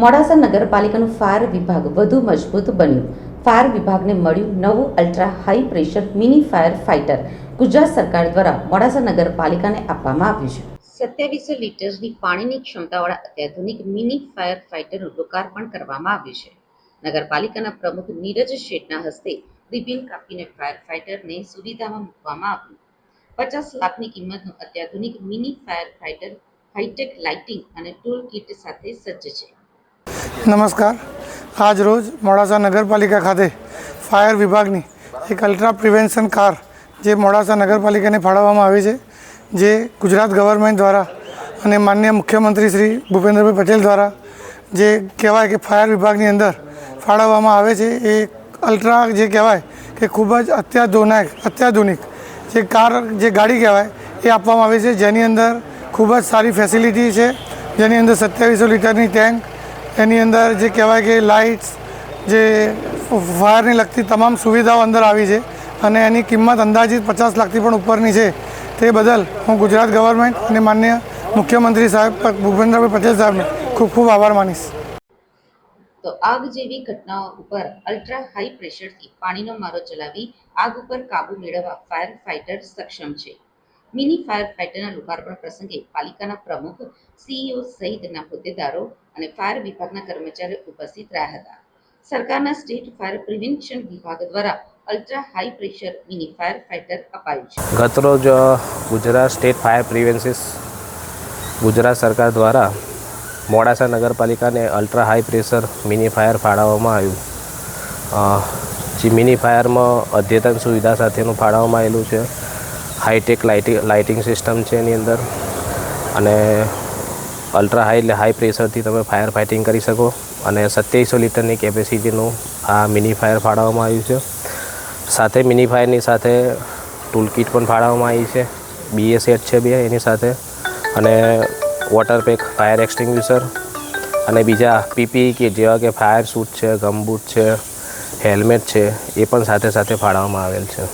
Modasa નગરપાલિકાનું fire વિભાગ વધુ મજબૂત બન્યું. ફાયર વિભાગને મળ્યું નવું ultra high pressure mini fire fighter Gujarat સરકાર દ્વારા મોડાસા નગરપાલિકાને આપવામાં આવ્યું છે. સત્યાવીસો લીટરની પાણીની ક્ષમતાવાળા અત્યાધુનિક મિની ફાયર ફાઇટરનું લોકાર્પણ કરવામાં આવ્યું છે. નગરપાલિકાના પ્રમુખ નીરજ શેઠના હસ્તે રિબિન કાપીને ફાયર ફાઇટરને સુવિધામાં મૂકવામાં આવ્યું. પચાસ લાખની કિંમતનું અત્યાધુનિક mini fire fighter hitech lighting અને ટૂલ કિટ સાથે સજ્જ છે. નમસ્કાર. આજ રોજ મોડાસા નગરપાલિકા ખાતે ફાયર વિભાગની એક અલ્ટ્રા પ્રિવેન્શન કાર જે મોડાસા નગરપાલિકાને ફાળવવામાં આવી છે, જે ગુજરાત ગવર્મેન્ટ દ્વારા અને માન્ય મુખ્યમંત્રી શ્રી ભૂપેન્દ્રભાઈ પટેલ દ્વારા જે કહેવાય કે ફાયર વિભાગની અંદર ફાળવવામાં આવે છે, એ અલ્ટ્રા જે કહેવાય કે ખૂબ જ અત્યાધુનિક અત્યાધુનિક જે કાર, જે ગાડી કહેવાય, એ આપવામાં આવી છે, જેની અંદર ખૂબ જ સારી ફેસિલિટી છે, જેની અંદર સત્યાવીસો લીટરની ટેન્ક એની અંદર જે કહેવાય કે લાઇટ્સ જે ફાયરની લગતી તમામ સુવિધાઓ અંદર આવી છે અને એની કિંમત અંદાજિત પચાસ લાખથી પણ ઉપરની છે. તે બદલ હું ગુજરાત ગવર્મેન્ટ અને માન્ય મુખ્યમંત્રી સાહેબ, ભૂપેન્દ્રભાઈ પટેલ સાહેબને ખૂબ ખૂબ આભાર માનીશ. તો આગ જેવી ઘટનાઓ ઉપર અલ્ટ્રા હાઈ પ્રેશરથી પાણીનો મારો ચલાવી આગ ઉપર કાબુ મેળવવા ફાયર ફાઇટર સક્ષમ છે. મિની ફાયર ફાઇટરના લોકાર્પણ પ્રસંગે પાલિકાના પ્રમુખ, સીઈઓ સહિતના હોદ્દેદારો અને ફાયર વિભાગના કર્મચારીઓ ઉપસ્થિત રહ્યા હતા. સરકારના સ્ટેટ ફાયર પ્રિવેન્શન વિભાગ દ્વારા ultra high pressure mini fire fighter અપાયું છે. ગતરોજ Gujarat state fire prevention, Gujarat સરકાર દ્વારા મોડાસા નગરપાલિકાને ultra high pressure mini fire ફાળવવામાં આવ્યું. જે મિની ફાયરમાં અદ્યતન સુવિધા સાથેનું ફાળવવામાં આવેલું છે. હાઈટેક લાઇટિંગ લાઇટિંગ સિસ્ટમ છે એની અંદર. અને અલ્ટ્રા હાઈ એટલે હાઈ પ્રેશરથી તમે ફાયર ફાઇટિંગ કરી શકો. અને સત્યાવીસો લીટરની કેપેસિટીનું આ મિની ફાયર ફાળવવામાં આવ્યું છે. સાથે મિની ફાયરની સાથે ટૂલ કિટ પણ ફાળવવામાં આવી છે. બીએ સેટ છે બે એની સાથે. અને વોટર પેક ફાયર એક્સટિંગ્વિશર અને બીજા પીપી કે જેવા કે ફાયર સૂટ છે ગમબૂટ છે હેલ્મેટ છે, એ પણ સાથે સાથે ફાળવવામાં આવેલ છે.